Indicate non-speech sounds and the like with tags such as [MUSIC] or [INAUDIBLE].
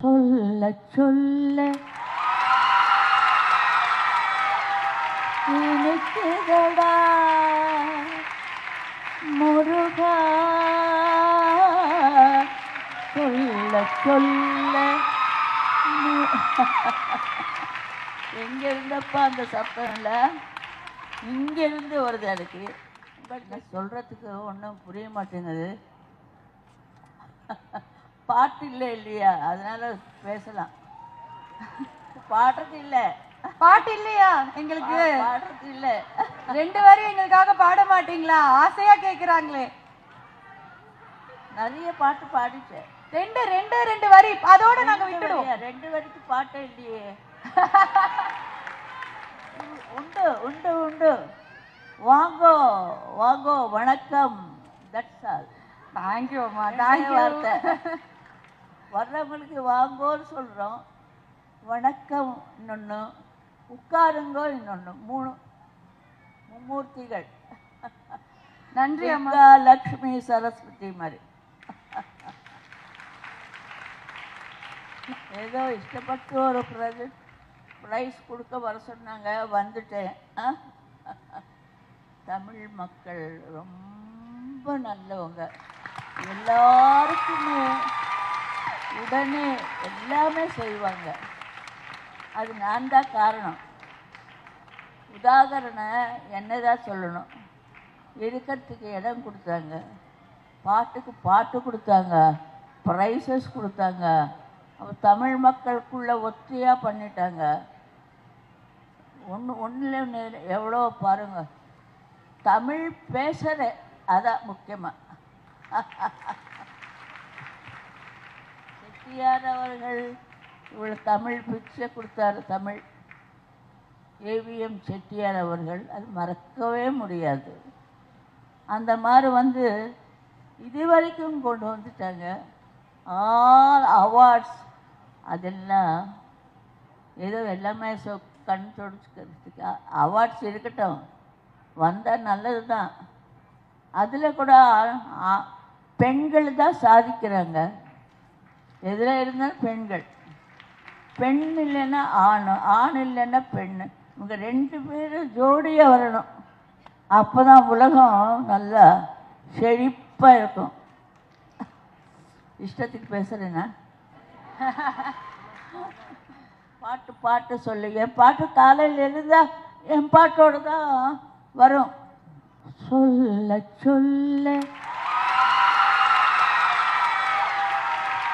சொல்ல சொல்ல. இனிக்குதடா முருகா சொல்ல சொல்ல. எங்க இருந்தப்பா அந்த சத்தம் இல்லை? இங்க இருந்து வருது எனக்கு. பட் நான் சொல்றதுக்கு ஒன்றும் புரிய மாட்டேங்குது. பாட்டு இல்லை இல்லையா? அதனால பேசலாம். பாடுறது இல்லை. பாட்டு இல்லையா? எங்களுக்கு பாடுறது இல்லை. ரெண்டு வரி எங்களுக்காக பாட மாட்டீங்களா? ஆசையா கேக்குறாங்களே. நிறைய பாட்டு பாடிட்டேன். ரெண்டு ரெண்டு ரெண்டு வரி. அதோட நாங்க விட்டுடுவோம்? ரெண்டு வரைக்கும் பாட்டே இல்லையே. உண்டு உண்டு உண்டு. வாங்கோ வாங்கோ வணக்கம். தட்ஸ் ஆல் தேங்க்யூ அம்மா. தேங்க்யூ வார்த்தை. வர்றவங்களுக்கு வாங்கோன்னு சொல்கிறோம் வணக்கம் இன்னொன்று உட்காருங்கோ இன்னொன்று மூணு மும்மூர்த்திகள். நன்றி அம்மா. லக்ஷ்மி சரஸ்வதி மாதிரி. ஏதோ இஷ்டப்பட்டு ஒரு ப்ரொஜெக்ட் ப்ரைஸ் கொடுக்க வர சொன்னாங்க வந்துட்டேன்? தமிழ் மக்கள் ரொம்ப நல்லவங்க. எல்லாருக்குமே உடனே எல்லாமே செய்வாங்க. அது நான் தான் காரணம். உதாகரண என்ன தான் சொல்லணும்? இருக்கிறதுக்கு இடம் கொடுத்தாங்க. பாட்டுக்கு பாட்டு கொடுத்தாங்க. ப்ரைஸஸ் கொடுத்தாங்க. அப்ப தமிழ் மக்களுக்குள்ள ஒத்தியாக பண்ணிட்டாங்க. ஒன்று ஒன்றில் எவ்வளோ பாருங்கள் தமிழ் பேசுகிற அதான் முக்கியமாக [LAUGHS] செட்டியார் அவர்கள் இவ்வளோ தமிழ் பிச்சை கொடுத்தாரு தமிழ். ஏவிஎம் செட்டியார் அவர்கள் அது மறக்கவே முடியாது. அந்த மாதிரி வந்து இது வரைக்கும் கொண்டு வந்துட்டாங்க. ஆல் அவார்ட்ஸ் அதெல்லாம் ஏதோ எல்லாமே சொ கண் தொடச்சுக்கிறதுக்கு அவார்ட்ஸ் இருக்கட்டும். வந்தால் நல்லது தான் அதில் கூட பெண்கள் தான் சாதிக்கிறாங்க. எதில் இருந்தாலும் பெண்கள். பெண் இல்லைன்னா ஆண் ஆண் இல்லைன்னா பெண் இவங்க ரெண்டு பேரும் ஜோடியாக வரணும். அப்போ தான் உலகம் நல்லா செழிப்பாக இருக்கும். இஷ்டத்துக்கு பேசுகிறேன்னா பாட்டு பாட்டு சொல்லு. என் பாட்டு காலையில் இருந்தால் என் பாட்டோடு தான் வரும். சொல்ல சொல்ல